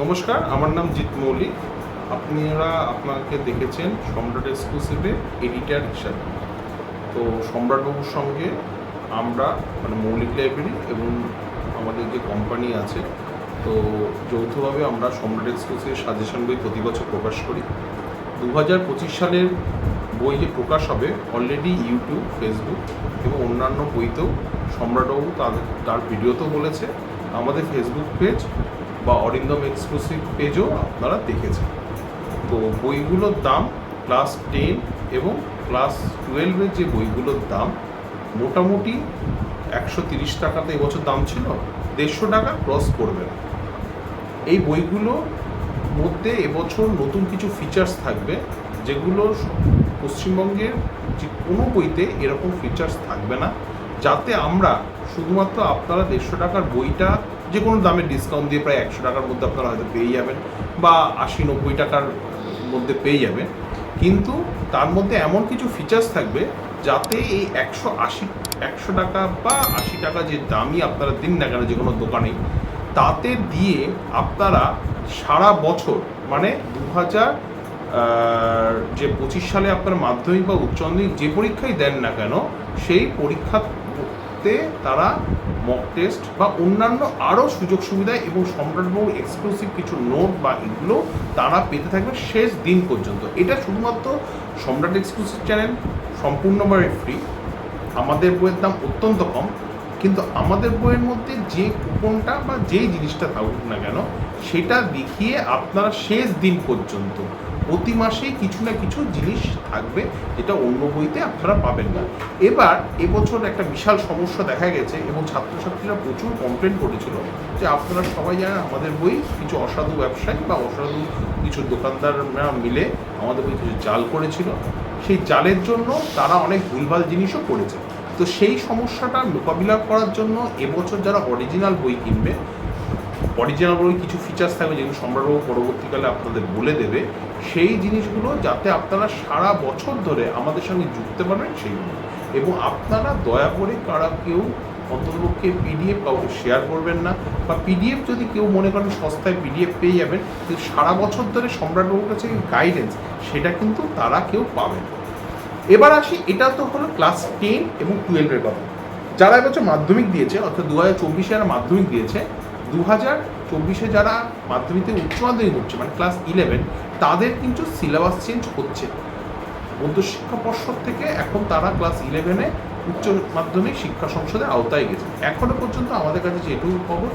নমস্কার, আমার নাম জিৎ মৌলিক। আপনারা আপনাকে দেখেছেন সম্রাট এক্সক্লুসিভে এডিটার হিসাবে। তো সম্রাটবাবুর সঙ্গে আমরা মানে মৌলিক লাইব্রেরি এবং আমাদের যে কোম্পানি আছে, তো যৌথভাবে আমরা সম্রাট এক্সক্লুসিভ সাজেশন বই প্রতি বছর প্রকাশ করি। দু হাজার পঁচিশ সালের বই যে প্রকাশ হবে অলরেডি ইউটিউব ফেসবুক এবং অন্যান্য বইতেও সম্রাটবাবু তাদের, তার ভিডিওতেও বলেছে। আমাদের ফেসবুক পেজ বা অরিন্দম এক্সক্লুসিভ পেজও আপনারা দেখেছেন। তো বইগুলোর দাম ক্লাস টেন এবং ক্লাস টুয়েলভের যে বইগুলোর দাম মোটামুটি একশো তিরিশ টাকাতে এবছর দাম ছিল, দেড়শো টাকা ক্রস করবে না। এই বইগুলো মধ্যে এবছর নতুন কিছু ফিচার্স থাকবে, যেগুলো পশ্চিমবঙ্গের যে কোনো বইতে এরকম ফিচার্স থাকবে না, যাতে আমরা শুধুমাত্র আপনারা দেড়শো টাকার বইটা যে কোনো দামে ডিসকাউন্ট দিয়ে প্রায় একশো টাকার মধ্যে আপনারা হয়তো পেয়ে যাবেন বা আশি নব্বই টাকার মধ্যে পেয়ে যাবেন। কিন্তু তার মধ্যে এমন কিছু ফিচার্স থাকবে যাতে এই একশো আশি, একশো টাকা বা আশি টাকা যে দামই আপনারা দিন না কেন যে কোনো দোকানে, তাতে দিয়ে আপনারা সারা বছর মানে দু হাজার যে পঁচিশ সালে আপনার মাধ্যমিক বা উচ্চ মাধ্যমিক যে পরীক্ষাই দেন না কেন, সেই পরীক্ষাতে তারা মক টেস্ট বা অন্যান্য আরও সুযোগ সুবিধা এবং সম্রাটবাবু এক্সক্লুসিভ কিছু নোট বা এগুলো তারা পেতে থাকবে শেষ দিন পর্যন্ত। এটা শুধুমাত্র সম্রাট এক্সক্লুসিভ চ্যানেল সম্পূর্ণভাবে ফ্রি আমাদের বইয়ের দাম অত্যন্ত কম, কিন্তু আমাদের বইয়ের মধ্যে যে কুপনটা বা যেই জিনিসটা থাকুক না কেন, সেটা দেখিয়ে আপনারা শেষ দিন পর্যন্ত প্রতি মাসেই কিছু না কিছু জিনিস থাকবে, যেটা অন্য বইতে আপনারা পাবেন না। এবার এবছর একটা বিশাল সমস্যা দেখা গেছে এবং ছাত্রছাত্রীরা প্রচুর কমপ্লেন করেছিল যে আপনারা সবাই জানেন আমাদের বই কিছু অসাধু ব্যবসায়ী বা অসাধু কিছু দোকানদাররা মিলে আমাদের বই কিছু জাল করেছিল, সেই জালের জন্য তারা অনেক ভুলভাল জিনিসও করেছে। তো সেই সমস্যাটা মোকাবিলা করার জন্য এবছর যারা অরিজিনাল বই কিনবে অরিজিনাল কিছু ফিচার্স থাকবে যেগুলো সম্রাটবাবু পরবর্তীকালে আপনাদের বলে দেবে, সেই জিনিসগুলো যাতে আপনারা সারা বছর ধরে আমাদের সঙ্গে যুক্তে পারবেন সেইগুলো এবং আপনারা দয়া করে কারা কেউ অন্ততপক্ষে পিডিএফ কাউকে শেয়ার করবেন না বা পিডিএফ যদি কেউ মনে করেন সস্তায় পিডিএফ পেয়ে যাবেন, কিন্তু সারা বছর ধরে সম্রাটবাবুর কাছে গাইডেন্স সেটা কিন্তু তারা কেউ পাবেন। এবার আসি, এটা তো হলো ক্লাস টেন এবং টুয়েলভের কথা যারা এবছর মাধ্যমিক দিয়েছে, অর্থাৎ দু হাজার চব্বিশে যারা মাধ্যমিক দিয়েছে দু হাজার চব্বিশে যারা মাধ্যমিকে উচ্চ মাধ্যমিক হচ্ছে মানে ক্লাস ইলেভেন তাদের কিন্তু সিলেবাস চেঞ্জ হচ্ছে। মধ্যশিক্ষা পর্ষদ থেকে এখন তারা ক্লাস ইলেভেনে উচ্চ মাধ্যমিক শিক্ষা সংসদের আওতায় গেছে। এখনও পর্যন্ত আমাদের কাছে যেটুকু খবর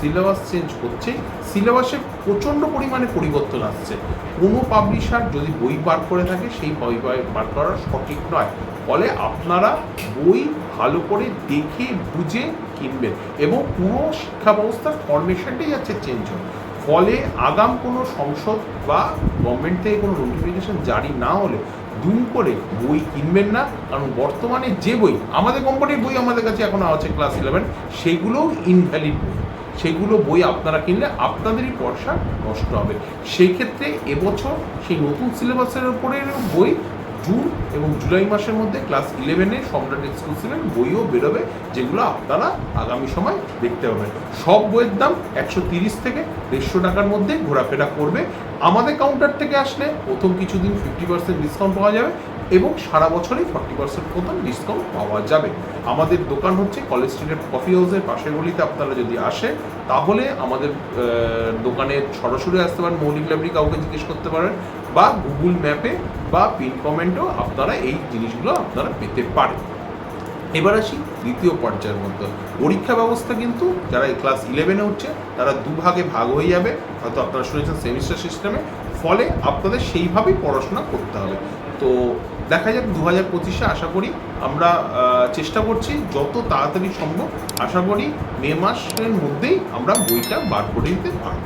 সিলেবাস চেঞ্জ হচ্ছে সিলেবাসে প্রচণ্ড পরিমাণে পরিবর্তন আসছে। কোনো পাবলিশার যদি বই বার করে থাকে, সেই বই বার- করা সঠিক নয়। ফলে আপনারা বই ভালো করে দেখে, বুঝে কিনবেন এবং পুরো শিক্ষা ব্যবস্থার ফরমেশনটাই যাচ্ছে চেঞ্জ হয় ফলে আগাম কোনো সংসদ বা গভর্নমেন্ট থেকে কোনো নোটিফিকেশন জারি না হলে দুম করে বই কিনবেন না। কারণ বর্তমানে যে বই, আমাদের কোম্পানির বই আমাদের কাছে এখন আছে ক্লাস ইলেভেন সেগুলোও ইনভ্যালিড বই। সেগুলো বই আপনারা কিনলে আপনাদেরই পয়সা নষ্ট হবে। সেই ক্ষেত্রে এবছর সেই নতুন সিলেবাসের উপরে বই জুন এবং জুলাই মাসের মধ্যে ক্লাস ইলেভেনে সম্রাট এক্সক্লুসিভের বইও বেরোবে, যেগুলো আপনারা আগামী সময় দেখতে পাবেন। সব বইয়ের দাম একশো তিরিশ থেকে দেড়শো টাকার মধ্যে ঘোরাফেরা করবে। আমাদের কাউন্টার থেকে আসলে প্রথম কিছুদিন ফিফটি পার্সেন্ট ডিসকাউন্ট পাওয়া যাবে এবং সারা বছরই ফর্টি পার্সেন্ট মতন ডিসকাউন্ট পাওয়া যাবে। আমাদের দোকান হচ্ছে কলেজ স্ট্রিটের কফি হাউসের পাশের গলিতে আপনারা যদি আসেন, তাহলে আমাদের দোকানে সরাসরি আসতে পারেন, মৌলিক লাইব্রেরি কাউকে জিজ্ঞেস করতে পারেন। বা গুগল ম্যাপে বা পিন কমেন্টও আপনারা এই জিনিসগুলো আপনারা পেতে পারেন। এবার আসি দ্বিতীয় পর্যায়ের মধ্যে। পরীক্ষা ব্যবস্থা কিন্তু যারা ক্লাস ইলেভেনে হচ্ছে তারা দুভাগে ভাগ হয়ে যাবে। হয়তো আপনারা শুনেছেন সেমিস্টার সিস্টেমে। ফলে আপনাদের সেইভাবেই পড়াশোনা করতে হবে। তো দেখা যাক দু হাজার পঁচিশে আশা করি আমরা চেষ্টা করছি যত তাড়াতাড়ি সম্ভব। আশা করি মে মাসের মধ্যেই আমরা বইটা বার করে দিতে পারব।